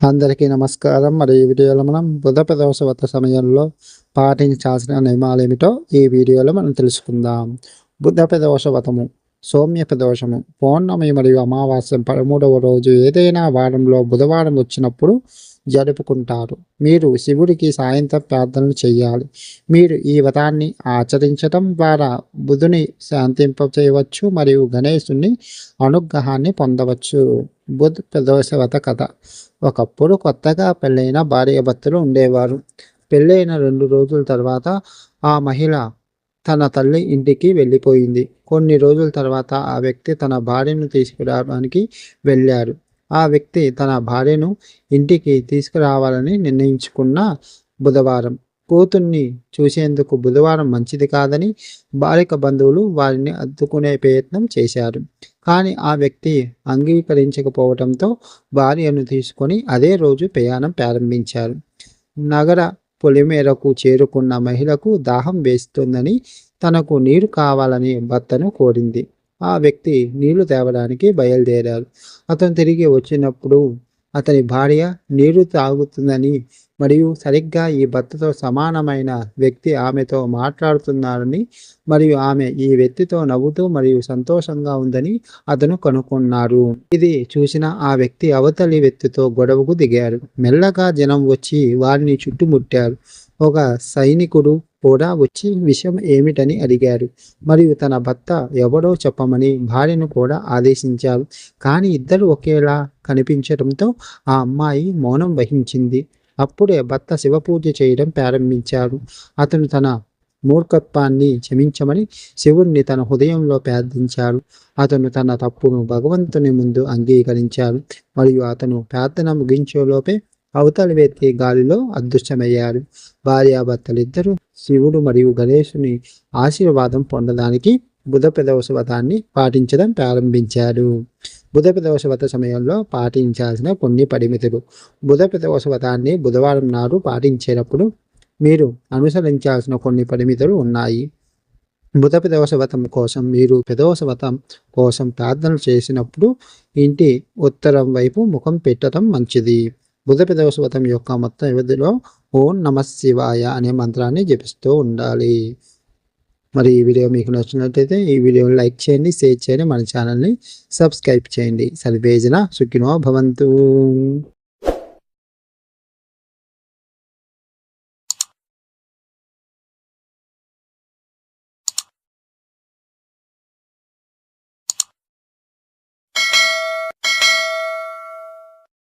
అందరికీ నమస్కారం. మరి ఈ వీడియోలో మనం బుధ ప్రదోషవత సమయంలో పాటించాల్సిన నియమాలు ఏమిటో ఈ వీడియోలో మనం తెలుసుకుందాం. బుధ ప్రదోషవతము సౌమ్య ప్రదోషము పౌర్ణమి మరియు అమావాస్యం పదమూడవ రోజు ఏదైనా వారంలో బుధవారం వచ్చినప్పుడు జరుపుకుంటారు. మీరు శివుడికి సాయంత్రం ప్రార్థనలు చేయాలి. మీరు ఈ వ్రతాన్ని ఆచరించడం ద్వారా బుధుని శాంతింప చేయవచ్చు మరియు గణేశుని అనుగ్రహాన్ని పొందవచ్చు. బుధ ప్రదోషవత కథ. ఒకప్పుడు కొత్తగా పెళ్ళైన భార్యాభర్తలు ఉండేవారు. పెళ్ళైన రెండు రోజుల తర్వాత ఆ మహిళ తన తల్లి ఇంటికి వెళ్ళిపోయింది. కొన్ని రోజుల తర్వాత ఆ వ్యక్తి తన భార్యను తీసుకురావడానికి వెళ్ళారు. ఆ వ్యక్తి తన భార్యను ఇంటికి తీసుకురావాలని నిర్ణయించుకున్న బుధవారం. కూతుర్ని చూసేందుకు బుధవారం మంచిది కాదని బాలిక బంధువులు వారిని అద్దుకునే ప్రయత్నం చేశారు. కానీ ఆ వ్యక్తి అంగీకరించకపోవడంతో భార్యను తీసుకొని అదే రోజు ప్రయాణం ప్రారంభించారు. నగర పొలిమేరకు చేరుకున్న మహిళకు దాహం వేస్తుందని తనకు నీరు కావాలని భర్తను కోరింది. ఆ వ్యక్తి నీళ్ళు తేవడానికి బయలుదేరారు అతను తిరిగి వచ్చినప్పుడు అతని భార్య నీరు తాగుతుందని మరియు సరిగ్గా ఈ భర్తతో సమానమైన వ్యక్తి ఆమెతో మాట్లాడుతున్నారని మరియు ఆమె ఈ వ్యక్తితో నవ్వుతూ మరియు సంతోషంగా ఉందని అతను కనుక్కున్నారు ఇది చూసిన ఆ వ్యక్తి అవతలి వ్యక్తితో గొడవకు దిగారు మెల్లగా జనం వచ్చి వారిని చుట్టుముట్టారు. ఒక సైనికుడు కూడా వచ్చి విషయం ఏమిటని అడిగారు మరియు తన భర్త ఎవడో చెప్పమని భార్యను కూడా ఆదేశించారు. కానీ ఇద్దరు ఒకేలా కనిపించడంతో ఆ అమ్మాయి మౌనం వహించింది. అప్పుడే భర్త శివపూజ చేయడం ప్రారంభించాడు. అతను తన మూర్ఖత్వాన్ని క్షమించమని శివుణ్ణి తన హృదయంలో ప్రార్థించాడు. అతను తన తప్పును భగవంతుని ముందు అంగీకరించాడు. మరియు అతను ప్రార్థన ముగించేలోపే అవతలి వ్యక్తి గాలిలో అదృశ్యమయ్యారు భార్యాభర్తలిద్దరూ శివుడు మరియు గణేశుని ఆశీర్వాదం పొందడానికి బుధ ప్రదోషవతాన్ని పాటించడం ప్రారంభించారు బుధ ప్రదోషవత సమయంలో పాటించాల్సిన కొన్ని పరిమితులు. బుధ ప్రదోషవతాన్ని బుధవారం నాడు పాటించేటప్పుడు మీరు అనుసరించాల్సిన కొన్ని పరిమితులు ఉన్నాయి. బుధ ప్రదోషవతం కోసం మీరు ప్రదోషవతం కోసం ప్రార్థన చేసినప్పుడు ఇంటి ఉత్తరం వైపు ముఖం పెట్టడం మంచిది. బుధ ప్రదోషవతం యొక్క మొత్తం వ్యవధిలో ఓం నమ శివాయ అనే మంత్రాన్ని జపిస్తూ ఉండాలి. మరి ఈ వీడియో మీకు నచ్చినట్లయితే ఈ వీడియోని లైక్ చేయండి షేర్ చేయండి మన ఛానల్ని సబ్స్క్రైబ్ చేయండి. సర్వేజన సుఖినో భవంతు.